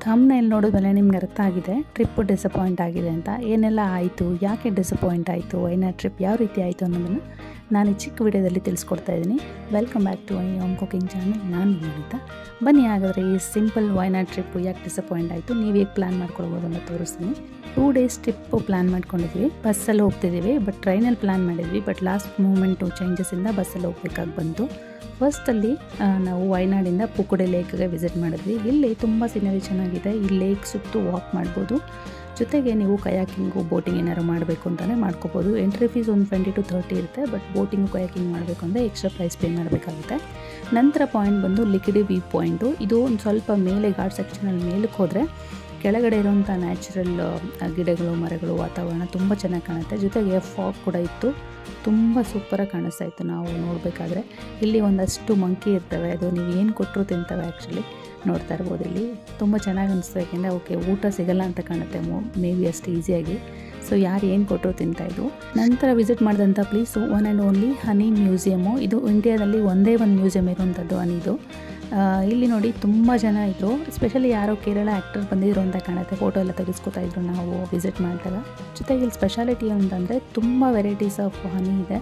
ಥಮ್ನಲ್ಲಿ ನೋಡಿದ್ಮೇಲೆ ನಿಮ್ಗೆ ಅರ್ಥ ಆಗಿದೆ. ಟ್ರಿಪ್ ಡಿಸಪಾಯಿಂಟ್ ಆಗಿದೆ ಅಂತ. ಏನೆಲ್ಲ ಆಯಿತು? ಯಾಕೆ ಡಿಸಪಾಯಿಂಟ್ ಆಯಿತು? ಏನ ಟ್ರಿಪ್ ಯಾವ ರೀತಿ ಆಯಿತು ಅನ್ನೋದನ್ನು ನಾನು ಈ ಚಿಕ್ಕ ವಿಡಿಯೋದಲ್ಲಿ ತಿಳಿಸ್ಕೊಡ್ತಾ ಇದ್ದೀನಿ. ವೆಲ್ಕಮ್ ಬ್ಯಾಕ್ ಟು ಐ ಓಮ್ ಕುಕಿಂಗ್ ಚಾನಲ್ ನಾನು ನಿಮಿತ ಬನ್ನಿ ಹಾಗಾದರೆ ಈ ಸಿಂಪಲ್ ವೈನಾ ಟ್ರಿಪ್ಪು ಯಾಕೆ ಡಿಸಪಾಯಿಂಟ್ ಆಯಿತು? ನೀವು ಹೇಗೆ ಪ್ಲ್ಯಾನ್ ಮಾಡ್ಕೊಳ್ಬೋದು ಅಂತ ತೋರಿಸ್ತೀನಿ. ಟೂ ಡೇಸ್ ಟ್ರಿಪ್ಪು ಪ್ಲ್ಯಾನ್ ಮಾಡ್ಕೊಂಡಿದ್ವಿ. ಬಸ್ಸಲ್ಲಿ ಹೋಗ್ತಿದ್ದೀವಿ ಬಟ್ ಟ್ರೈನಲ್ಲಿ ಪ್ಲ್ಯಾನ್ ಮಾಡಿದ್ವಿ ಬಟ್ ಲಾಸ್ಟ್ ಮೂಮೆಂಟು ಚೇಂಜಸ್ಸಿಂದ ಬಸ್ಸಲ್ಲಿ ಹೋಗ್ಬೇಕಾಗಿ ಬಂತು. ಫಸ್ಟಲ್ಲಿ ನಾವು ವಯನಾಡಿಂದ ಪುಕ್ಕುಡೆ ಲೇಕ್ಗೆ ವಿಸಿಟ್ ಮಾಡಿದ್ವಿ. ಇಲ್ಲಿ ತುಂಬ ಸೀನರಿ ಚೆನ್ನಾಗಿದೆ. ಈ ಲೇಕ್ ಸುತ್ತು ವಾಕ್ ಮಾಡ್ಬೋದು. ಜೊತೆಗೆ ನೀವು ಕಯಾಕಿಂಗು ಬೋಟಿಂಗ್ ಏನಾದ್ರು ಮಾಡಬೇಕು ಅಂತಲೇ ಮಾಡ್ಕೋಬೋದು. ಎಂಟ್ರಿ ಫೀಸ್ ಒಂದು ಟ್ವೆಂಟಿ ಟು ತರ್ಟಿ ಇರುತ್ತೆ ಬಟ್ ಬೋಟಿಂಗ್ ಕಯಾಕಿಂಗ್ ಮಾಡಬೇಕು ಅಂದರೆ ಎಕ್ಸ್ಟ್ರಾ ಪ್ರೈಸ್ ಪೇ ಮಾಡಬೇಕಾಗುತ್ತೆ. ನಂತರ ಪಾಯಿಂಟ್ ಬಂದು ಲಿಕ್ವಿಡ್ ವ್ಯೂ ಪಾಯಿಂಟು ಇದು ಒಂದು ಸ್ವಲ್ಪ ಮೇಲೆ ಘಾಟ್ ಸೆಕ್ಷನಲ್ಲಿ ಮೇಲಕ್ಕೆ ಹೋದರೆ ಕೆಳಗಡೆ ಇರುವಂಥ ನ್ಯಾಚುರಲ್ ಗಿಡಗಳು, ಮರಗಳು, ವಾತಾವರಣ ತುಂಬ ಚೆನ್ನಾಗಿ ಕಾಣುತ್ತೆ. ಜೊತೆಗೆ ಫಾಗ್ ಕೂಡ ಇತ್ತು. ತುಂಬ ಸೂಪರಾಗಿ ಕಾಣಿಸ್ತಾ ನಾವು ನೋಡಬೇಕಾದ್ರೆ ಇಲ್ಲಿ ಒಂದಷ್ಟು ಮಂಕಿ ಇರ್ತವೆ. ಅದು ನೀವು ಏನು ಕೊಟ್ಟರು ತಿಂತವೆ ಆ್ಯಕ್ಚುಲಿ ನೋಡ್ತಾ ಇರ್ಬೋದು ಇಲ್ಲಿ. ತುಂಬ ಚೆನ್ನಾಗಿ ಅನಿಸ್ತು ಯಾಕೆಂದರೆ ಓಕೆ, ಊಟ ಸಿಗಲ್ಲ ಅಂತ ಕಾಣುತ್ತೆ. ಮೋ ಬಿ ಅಷ್ಟು ಈಸಿಯಾಗಿ ಸೊ ಯಾರು ಏನು ಕೊಟ್ಟರು ತಿಂತಾಯಿದ್ರು ನಂತರ ವಿಸಿಟ್ ಮಾಡಿದಂಥ place one and only honey museum ಇದು ಇಂಡಿಯಾದಲ್ಲಿ ಒಂದೇ ಒಂದು ಮ್ಯೂಸಿಯಂ ಇರುವಂಥದ್ದು ಹನಿದು ಇಲ್ಲಿ ನೋಡಿ ತುಂಬ ಜನ ಇದ್ದರು ಸ್ಪೆಷಲಿ ಯಾರೋ ಕೇರಳ ಆ್ಯಕ್ಟರ್ ಬಂದಿದ್ರು ಅಂತ ಕಾಣುತ್ತೆ. ಫೋಟೋ ಎಲ್ಲ ತೆಗೆಸ್ಕೊತಾ ಇದ್ರು ನಾವು ವಿಸಿಟ್ ಮಾಡಿದಾಗ. ಜೊತೆಗೆ ಇಲ್ಲಿ ಸ್ಪೆಷಾಲಿಟಿ ಅಂತಂದರೆ ತುಂಬ ವೆರೈಟೀಸ್ ಆಫ್ ಹನಿ ಇದೆ.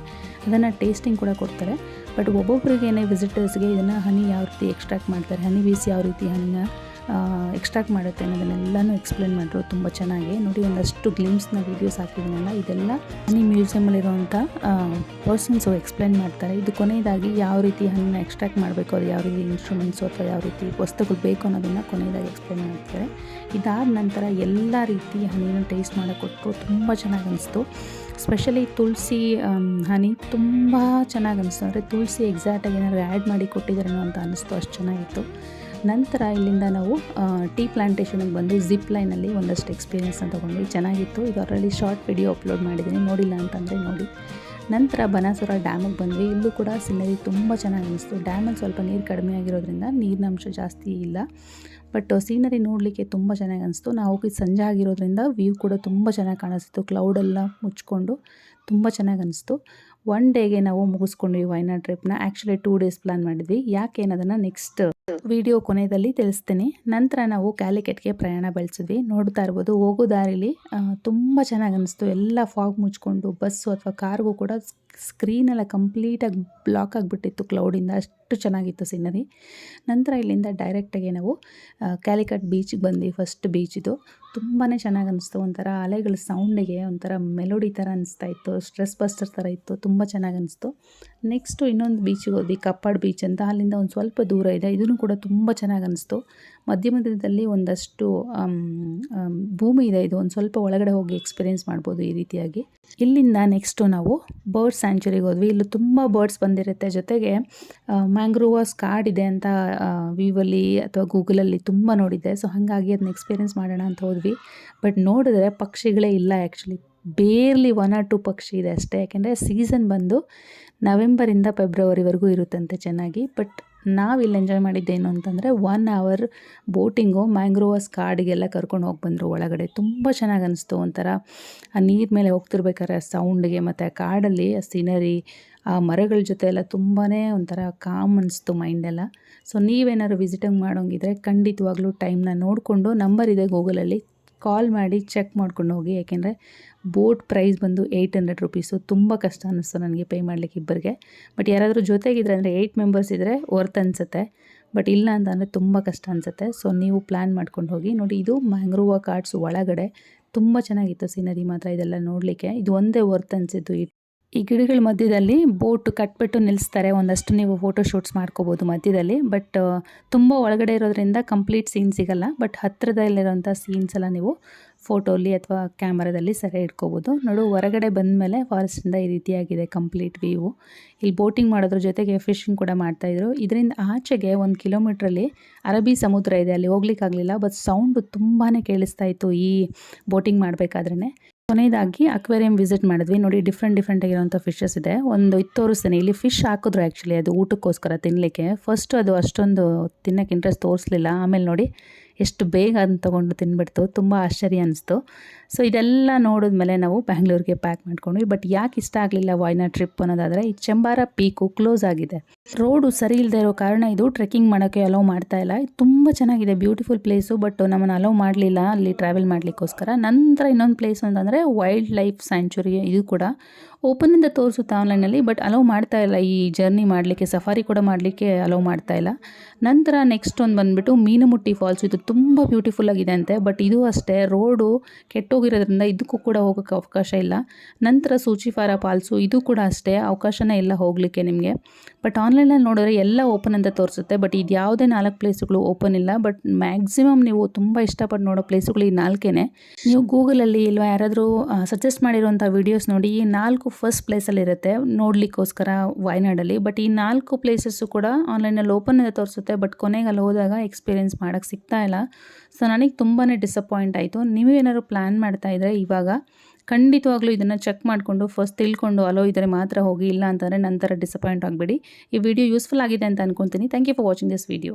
ಅದನ್ನು ಟೇಸ್ಟಿಂಗ್ ಕೂಡ ಕೊಡ್ತಾರೆ. ಬಟ್ ಒಬ್ಬೊಬ್ರಿಗೇನೆ ವಿಸಿಟರ್ಸ್ಗೆ ಇದನ್ನು ಹನಿ ಯಾವ ರೀತಿ ಎಕ್ಸ್ಟ್ರಾಕ್ಟ್ ಮಾಡ್ತಾರೆ? ಹನಿ ಬೀಸಿ ಯಾವ ರೀತಿ ಹನಿನ ಎಕ್ಸ್ಟ್ರಾಕ್ಟ್ ಮಾಡುತ್ತೆ ಅನ್ನೋದನ್ನೆಲ್ಲನೂ ಎಕ್ಸ್ಪ್ಲೇನ್ ಮಾಡಿದ್ರು ತುಂಬ ಚೆನ್ನಾಗಿ. ನೋಡಿ, ಒಂದಷ್ಟು ಗ್ಲಿಮ್ಸ್ನ ವೀಡಿಯೋಸ್ ಹಾಕಿದ್ದೀನಲ್ಲ ಇದೆಲ್ಲ ಹನಿ ಮ್ಯೂಸಿಯಮಲ್ಲಿರುವಂಥ ಪರ್ಸನ್ಸು ಎಕ್ಸ್ಪ್ಲೇನ್ ಮಾಡ್ತಾರೆ. ಇದು ಕೊನೆಯದಾಗಿ ಯಾವ ರೀತಿ ಹಣ್ಣನ್ನ ಎಕ್ಸ್ಟ್ರಾಕ್ಟ್ ಮಾಡಬೇಕು, ಅದು ಯಾವ ರೀತಿ ಇನ್ಸ್ಟ್ರೂಮೆಂಟ್ಸು ಅಥವಾ ಯಾವ ರೀತಿ ವಸ್ತುಗಳು ಬೇಕು ಅನ್ನೋದನ್ನು ಕೊನೆಯದಾಗಿ ಎಕ್ಸ್ಪ್ಲೇನ್ ಮಾಡ್ತಾರೆ. ಇದಾದ ನಂತರ ಎಲ್ಲ ರೀತಿ ಹನಿನ ಟೇಸ್ಟ್ ಮಾಡೋಕೆ ಕೊಟ್ಟು ತುಂಬ ಚೆನ್ನಾಗಿ ಅನಿಸ್ತು. ಸ್ಪೆಷಲಿ ತುಳಸಿ ಹನಿ ತುಂಬ ಚೆನ್ನಾಗಿ ಅನಿಸ್ತು. ಅಂದರೆ ತುಳಸಿ ಎಕ್ಸಾಕ್ಟಾಗಿ ಏನಾದರೂ ಆ್ಯಡ್ ಮಾಡಿ ಕೊಟ್ಟಿದ್ದಾರೇನೋ ಅಂತ ಅನ್ನಿಸ್ತು ಅಷ್ಟು ಚೆನ್ನಾಗಿತ್ತು. ನಂತರ ಇಲ್ಲಿಂದ ನಾವು ಟೀ ಪ್ಲ್ಯಾಂಟೇಷನಿಗೆ ಬಂದು ಜಿಪ್ ಲೈನಲ್ಲಿ ಒಂದಷ್ಟು ಎಕ್ಸ್ಪೀರಿಯೆನ್ಸ್ನ ತೊಗೊಂಡ್ವಿ. ಚೆನ್ನಾಗಿತ್ತು. ಈಗ ಅದರಲ್ಲಿ ಶಾರ್ಟ್ ವಿಡಿಯೋ ಅಪ್ಲೋಡ್ ಮಾಡಿದ್ದೀನಿ ನೋಡಿಲ್ಲ ಅಂತಂದರೆ ನೋಡಿ. ನಂತರ ಬನಾಸುರ ಡ್ಯಾಮಿಗೆ ಬಂದ್ವಿ. ಇಲ್ಲೂ ಕೂಡ ಸಿನರಿ ತುಂಬ ಚೆನ್ನಾಗಿ ಅನಿಸ್ತು. ಡ್ಯಾಮಲ್ಲಿ ಸ್ವಲ್ಪ ನೀರು ಕಡಿಮೆ ಆಗಿರೋದ್ರಿಂದ ನೀರಿನ ಅಂಶ ಜಾಸ್ತಿ ಇಲ್ಲ. ಬಟ್ ಸೀನರಿ ನೋಡಲಿಕ್ಕೆ ತುಂಬ ಚೆನ್ನಾಗಿ ಅನಿಸ್ತು. ನಾವು ಹೋಗಿ ಸಂಜೆ ಆಗಿರೋದ್ರಿಂದ ವ್ಯೂ ಕೂಡ ತುಂಬ ಚೆನ್ನಾಗಿ ಕಾಣಿಸ್ತು. ಕ್ಲೌಡೆಲ್ಲ ಮುಚ್ಕೊಂಡು ತುಂಬ ಚೆನ್ನಾಗಿ ಅನಿಸ್ತು. ಒನ್ ಡೇಗೆ ನಾವು ಮುಗಿಸ್ಕೊಂಡ್ವಿ ವೈನಾಡ್ ಟ್ರಿಪ್ನ ಆ್ಯಕ್ಚುಲಿ ಟೂ ಡೇಸ್ ಪ್ಲ್ಯಾನ್ ಮಾಡಿದ್ವಿ. ಯಾಕೆ ಏನದನ್ನು ನೆಕ್ಸ್ಟ್ ವಿಡಿಯೋ ಕೊನೆಯಲ್ಲಿ ತಿಳಿಸ್ತೀನಿ. ನಂತರ ನಾವು ಕ್ಯಾಲಿಕೆಟ್ಗೆ ಪ್ರಯಾಣ ಬೆಳೆಸಿದ್ವಿ. ನೋಡ್ತಾ ಇರ್ಬೋದು, ಹೋಗೋ ದಾರಿಲಿ ತುಂಬ ಚೆನ್ನಾಗಿ ಅನಿಸ್ತು. ಎಲ್ಲ ಫಾಗ್ ಮುಚ್ಕೊಂಡು, ಬಸ್ಸು ಅಥವಾ ಕಾರ್ಗೂ ಕೂಡ ಸ್ಕ್ರೀನೆಲ್ಲ ಕಂಪ್ಲೀಟಾಗಿ ಬ್ಲಾಕ್ ಆಗಿಬಿಟ್ಟಿತ್ತು ಕ್ಲೌಡಿಂದ. ಅಷ್ಟು ಚೆನ್ನಾಗಿತ್ತು ಸೀನರಿ. ನಂತರ ಇಲ್ಲಿಂದ ಡೈರೆಕ್ಟಾಗಿ ನಾವು ಕ್ಯಾಲಿಕಟ್ ಬೀಚಿಗೆ ಬಂದ್ವಿ ಫಸ್ಟ್ ಬೀಚಿದು ತುಂಬಾ ಚೆನ್ನಾಗಿ ಅನಿಸ್ತು. ಒಂಥರ ಅಲೆಗಳ ಸೌಂಡಿಗೆ ಒಂಥರ ಮೆಲೋಡಿ ಥರ ಅನಿಸ್ತಾ ಇತ್ತು. ಸ್ಟ್ರೆಸ್ ಬಸ್ಟರ್ ಥರ ಇತ್ತು. ತುಂಬ ಚೆನ್ನಾಗಿ ಅನಿಸ್ತು. ನೆಕ್ಸ್ಟು ಇನ್ನೊಂದು ಬೀಚಿಗೆ ಹೋದ್ವಿ, ಕಪ್ಪಾಡ್ ಬೀಚ್ ಅಂತ. ಅಲ್ಲಿಂದ ಒಂದು ಸ್ವಲ್ಪ ದೂರ ಇದೆ. ಇದನ್ನು ಕೂಡ ತುಂಬ ಚೆನ್ನಾಗಿ ಅನಿಸ್ತು. ಮಧ್ಯ ಮಧ್ಯದಲ್ಲಿ ಒಂದಷ್ಟು ಭೂಮಿ ಇದೆ. ಇದು ಒಂದು ಸ್ವಲ್ಪ ಒಳಗಡೆ ಹೋಗಿ ಎಕ್ಸ್ಪೀರಿಯೆನ್ಸ್ ಮಾಡ್ಬೋದು ಈ ರೀತಿಯಾಗಿ. ಇಲ್ಲಿಂದ ನೆಕ್ಸ್ಟು ನಾವು ಬರ್ಡ್ ಸ್ಯಾಂಚುರಿಗೆ ಹೋದ್ವಿ. ಇಲ್ಲಿ ತುಂಬ ಬರ್ಡ್ಸ್ ಬಂದಿರುತ್ತೆ. ಜೊತೆಗೆ ಮ್ಯಾಂಗ್ರೋವರ್ಸ್ ಕಾಡ್ ಇದೆ ಅಂತ ವಿವಲ್ಲಿ ಅಥವಾ ಗೂಗಲಲ್ಲಿ ತುಂಬ ನೋಡಿದ್ದೆ. ಸೊ ಹಾಗಾಗಿ ಅದನ್ನ ಎಕ್ಸ್ಪೀರಿಯೆನ್ಸ್ ಮಾಡೋಣ ಅಂತ ಹೋದ್ವಿ. ಬಟ್ ನೋಡಿದ್ರೆ ಪಕ್ಷಿಗಳೇ ಇಲ್ಲ actually barely one or two ಪಕ್ಷಿ ಇದೆ ಅಷ್ಟೇ. ಯಾಕೆಂದರೆ ಸೀಸನ್ ಬಂದು ನವೆಂಬರಿಂದ ಫೆಬ್ರವರಿವರೆಗೂ ಇರುತ್ತಂತೆ ಚೆನ್ನಾಗಿ. ಬಟ್ ನಾವಿಲ್ಲಿ ಎಂಜಾಯ್ ಮಾಡಿದ್ದೇನು ಅಂತಂದರೆ ಒನ್ ಅವರ್ ಬೋಟಿಂಗು ಮ್ಯಾಂಗ್ರೋವಸ್ ಕಾಡಿಗೆಲ್ಲ ಕರ್ಕೊಂಡು ಹೋಗಿ ಬಂದರು ಒಳಗಡೆ. ತುಂಬ ಚೆನ್ನಾಗಿ ಅನಿಸ್ತು ಒಂಥರ. ಆ ನೀರು ಮೇಲೆ ಹೋಗ್ತಿರ್ಬೇಕಾದ್ರೆ ಆ ಸೌಂಡ್ಗೆ ಮತ್ತು ಆ ಕಾಡಲ್ಲಿ ಆ ಸೀನರಿ ಆ ಮರಗಳ ಜೊತೆ ಎಲ್ಲ ತುಂಬಾ ಒಂಥರ ಕಾಮ್ ಅನಿಸ್ತು ಮೈಂಡೆಲ್ಲ ಸೊ ನೀವೇನಾದ್ರು ವಿಸಿಟಿಂಗ್ ಮಾಡೋಂಗಿದ್ರೆ ಖಂಡಿತವಾಗ್ಲೂ ಟೈಮ್ನ ನೋಡಿಕೊಂಡು ನಂಬರ್ ಇದೆ ಗೂಗಲಲ್ಲಿ ಕಾಲ್ ಮಾಡಿ ಚೆಕ್ ಮಾಡ್ಕೊಂಡು ಹೋಗಿ. ಯಾಕೆಂದರೆ ಬೋಟ್ ಪ್ರೈಸ್ ಬಂದು ಏಯ್ಟ್ ಹಂಡ್ರೆಡ್ ರುಪೀಸು ತುಂಬ ಕಷ್ಟ ಅನ್ನಿಸ್ತು ನನಗೆ ಪೇ ಮಾಡಲಿಕ್ಕೆ ಇಬ್ಬರಿಗೆ. ಬಟ್ ಯಾರಾದರೂ ಜೊತೆಗಿದ್ರೆ, ಅಂದರೆ ಏಯ್ಟ್ ಮೆಂಬರ್ಸ್ ಇದ್ದರೆ ವರ್ತ್ ಅನಿಸುತ್ತೆ. ಬಟ್ ಇಲ್ಲ ಅಂತ ಅಂದರೆ ತುಂಬ ಕಷ್ಟ ಅನಿಸುತ್ತೆ. ಸೊ ನೀವು ಪ್ಲ್ಯಾನ್ ಮಾಡ್ಕೊಂಡು ಹೋಗಿ. ನೋಡಿ, ಇದು ಮ್ಯಾಂಗ್ರೋವ ಕಾರ್ಡ್ಸ್ ಒಳಗಡೆ ತುಂಬ ಚೆನ್ನಾಗಿತ್ತು ಸೀನರಿ ಮಾತ್ರ ಇದೆಲ್ಲ ನೋಡಲಿಕ್ಕೆ. ಇದು ಒಂದೇ ವರ್ತ್ ಅನಿಸಿದ್ದು. ಈ ಗಿಡಗಳ ಮಧ್ಯದಲ್ಲಿ ಬೋಟ್ ಕಟ್ಬಿಟ್ಟು ನಿಲ್ಲಿಸ್ತಾರೆ. ಒಂದಷ್ಟು ನೀವು ಫೋಟೋ ಶೂಟ್ಸ್ ಮಾಡ್ಕೋಬೋದು ಮಧ್ಯದಲ್ಲಿ. ಬಟ್ ತುಂಬ ಒಳಗಡೆ ಇರೋದ್ರಿಂದ ಕಂಪ್ಲೀಟ್ ಸೀನ್ ಸಿಗಲ್ಲ. ಬಟ್ ಹತ್ತಿರದಲ್ಲಿರೋಂಥ ಸೀನ್ಸ್ ಎಲ್ಲ ನೀವು ಫೋಟೋಲಿ ಅಥವಾ ಕ್ಯಾಮರಾದಲ್ಲಿ ಸೆರೆ ಇಟ್ಕೋಬೋದು. ನೋಡು, ಹೊರಗಡೆ ಬಂದಮೇಲೆ ಫಾರೆಸ್ಟಿಂದ ಈ ರೀತಿಯಾಗಿದೆ ಕಂಪ್ಲೀಟ್ ವ್ಯೂ ಇಲ್ಲಿ ಬೋಟಿಂಗ್ ಮಾಡೋದ್ರ ಜೊತೆಗೆ ಫಿಶಿಂಗ್ ಕೂಡ ಮಾಡ್ತಾಯಿದ್ರು ಇದರಿಂದ ಆಚೆಗೆ ಒಂದು ಕಿಲೋಮೀಟ್ರಲ್ಲಿ ಅರಬ್ಬಿ ಸಮುದ್ರ ಇದೆ. ಅಲ್ಲಿ ಹೋಗ್ಲಿಕ್ಕಾಗಲಿಲ್ಲ. ಬಟ್ ಸೌಂಡು ತುಂಬಾ ಕೇಳಿಸ್ತಾ ಇತ್ತು ಈ ಬೋಟಿಂಗ್ ಮಾಡಬೇಕಾದ್ರೇ ಕೊನೆಯದಾಗಿ ಅಕ್ವೇರಿಯಂ ವಿಸಿಟ್ ಮಾಡಿದ್ವಿ. ನೋಡಿ ಡಿಫ್ರೆಂಟ್ ಡಿಫ್ರೆಂಟ್ ಆಗಿರೋಂಥ ಫಿಶಸ್ ಇದೆ. ಒಂದು ಇದು ತೋರಿಸ್ತೇನೆ ಇಲ್ಲಿ ಫಿಶ್ ಹಾಕಿದ್ರು ಆ್ಯಕ್ಚುಲಿ ಅದು ಊಟಕ್ಕೋಸ್ಕರ ತಿನ್ನಲಿಕ್ಕೆ ಫಸ್ಟ್ ಅದು ಅಷ್ಟೊಂದು ತಿನ್ನೋಕೆ ಇಂಟ್ರೆಸ್ಟ್ ತೋರಿಸ್ಲಿಲ್ಲ. ಆಮೇಲೆ ನೋಡಿ, ಎಷ್ಟು ಬೇಗ ಅದನ್ನ ತೊಗೊಂಡು ತಿನ್ಬಿಡ್ತು. ತುಂಬ ಆಶ್ಚರ್ಯ ಅನಿಸ್ತು. ಸೊ ಇದೆಲ್ಲ ನೋಡಿದ್ಮೇಲೆ ನಾವು ಬ್ಯಾಂಗ್ಳೂರಿಗೆ ಪ್ಯಾಕ್ ಮಾಡ್ಕೊಂಡ್ವಿ. ಬಟ್ ಯಾಕೆ ಇಷ್ಟ ಆಗಲಿಲ್ಲ ವಾಯ್ನಾಡ್ ಟ್ರಿಪ್ ಅನ್ನೋದಾದರೆ, ಈ ಚೆಂಬಾರ ಪೀಕು ಕ್ಲೋಸ್ ಆಗಿದೆ. ರೋಡು ಸರಿ ಇಲ್ಲದೆ ಇರೋ ಕಾರಣ ಇದು ಟ್ರೆಕ್ಕಿಂಗ್ ಮಾಡೋಕ್ಕೆ ಅಲೋ ಮಾಡ್ತಾ ಇಲ್ಲ. ತುಂಬ ಚೆನ್ನಾಗಿದೆ ಬ್ಯೂಟಿಫುಲ್ ಪ್ಲೇಸು ಬಟ್ ನಮ್ಮನ್ನು ಅಲೋ ಮಾಡಲಿಲ್ಲ. ಅಲ್ಲಿ ಟ್ರಾವೆಲ್ ಮಾಡಲಿಕ್ಕೋಸ್ಕರ. ನಂತರ ಇನ್ನೊಂದು ಪ್ಲೇಸ್ ಅಂತಂದರೆ ವೈಲ್ಡ್ ಲೈಫ್ ಸ್ಯಾಂಚುರಿ ಇದು ಕೂಡ ಓಪನಿಂದ ತೋರಿಸುತ್ತೆ ಆನ್ಲೈನಲ್ಲಿ ಬಟ್ ಅಲೋ ಮಾಡ್ತಾ ಇಲ್ಲ. ಈ ಜರ್ನಿ ಮಾಡಲಿಕ್ಕೆ ಸಫಾರಿ ಕೂಡ ಮಾಡಲಿಕ್ಕೆ ಅಲೋ ಮಾಡ್ತಾ ಇಲ್ಲ. ನಂತರ ನೆಕ್ಸ್ಟ್ ಒಂದು ಬಂದುಬಿಟ್ಟು ಮೀನುಮುಟ್ಟಿ ಫಾಲ್ಸ್ ಇದು ತುಂಬ ಬ್ಯೂಟಿಫುಲ್ ಆಗಿದೆ ಅಂತೆ ಬಟ್ ಇದು ಅಷ್ಟೇ. ರೋಡು ಕೆಟ್ಟೋಗಿರೋದ್ರಿಂದ ಇದಕ್ಕೂ ಕೂಡ ಹೋಗೋಕ್ಕೆ ಅವಕಾಶ ಇಲ್ಲ. ನಂತರ ಸೂಚಿಫಾರ ಪಾಲ್ಸು, ಇದು ಕೂಡ ಅಷ್ಟೇ, ಅವಕಾಶನೇ ಇಲ್ಲ ಹೋಗಲಿಕ್ಕೆ ನಿಮಗೆ. ಬಟ್ ಆನ್ಲೈನಲ್ಲಿ ನೋಡಿದ್ರೆ ಎಲ್ಲ ಓಪನ್ ಅಂತ ತೋರಿಸುತ್ತೆ. ಬಟ್ ಇದು ಯಾವುದೇ ನಾಲ್ಕು ಪ್ಲೇಸ್ಗಳು ಓಪನ್ ಇಲ್ಲ. ಬಟ್ ಮ್ಯಾಕ್ಸಿಮಮ್ ನೀವು ತುಂಬ ಇಷ್ಟಪಟ್ಟು ನೋಡೋ ಪ್ಲೇಸುಗಳು ಈ ನಾಲ್ಕೇ ನೀವು ಗೂಗಲಲ್ಲಿ ಇಲ್ವಾ ಯಾರಾದರೂ ಸಜೆಸ್ಟ್ ಮಾಡಿರುವಂಥ ವೀಡಿಯೋಸ್ ನೋಡಿ, ಈ ನಾಲ್ಕು ಫಸ್ಟ್ ಪ್ಲೇಸಲ್ಲಿರುತ್ತೆ ನೋಡಲಿಕ್ಕೋಸ್ಕರ ವಾಯ್ನಾಡಲ್ಲಿ. ಬಟ್ ಈ ನಾಲ್ಕು ಪ್ಲೇಸಸ್ಸು ಕೂಡ ಆನ್ಲೈನಲ್ಲಿ ಓಪನ್ ಅಂತ ತೋರಿಸುತ್ತೆ. ಬಟ್ ಕೊನೆಗೆ ಅಲ್ಲಿ ಹೋದಾಗ ಎಕ್ಸ್ಪೀರಿಯೆನ್ಸ್ ಮಾಡೋಕ್ಕೆ ಸಿಗ್ತಾ ಇಲ್ಲ. ಸೊ ನನಗೆ ತುಂಬಾ ಡಿಸಪಾಯಿಂಟ್ ಆಯಿತು. ನೀವೇನಾದ್ರು ಪ್ಲ್ಯಾನ್ ಮಾಡ್ತಾ ಇದ್ದರೆ ಇವಾಗ ಖಂಡಿತವಾಗ್ಲೂ ಇದನ್ನು ಚೆಕ್ ಮಾಡಿಕೊಂಡು ಫಸ್ಟ್ ತಿಳ್ಕೊಂಡು, ಅಲೋ ಇದ್ದರೆ ಮಾತ್ರ ಹೋಗಿ ಇಲ್ಲ ಅಂತಂದರೆ ನಂತರ ಡಿಸಪಾಯಿಂಟ್ ಆಗಬೇಡಿ. ಈ ವಿಡಿಯೋ ಯೂಸ್ಫುಲ್ ಆಗಿದೆ ಅಂತ ಅನ್ಕೊತೀನಿ. Thank you for watching this video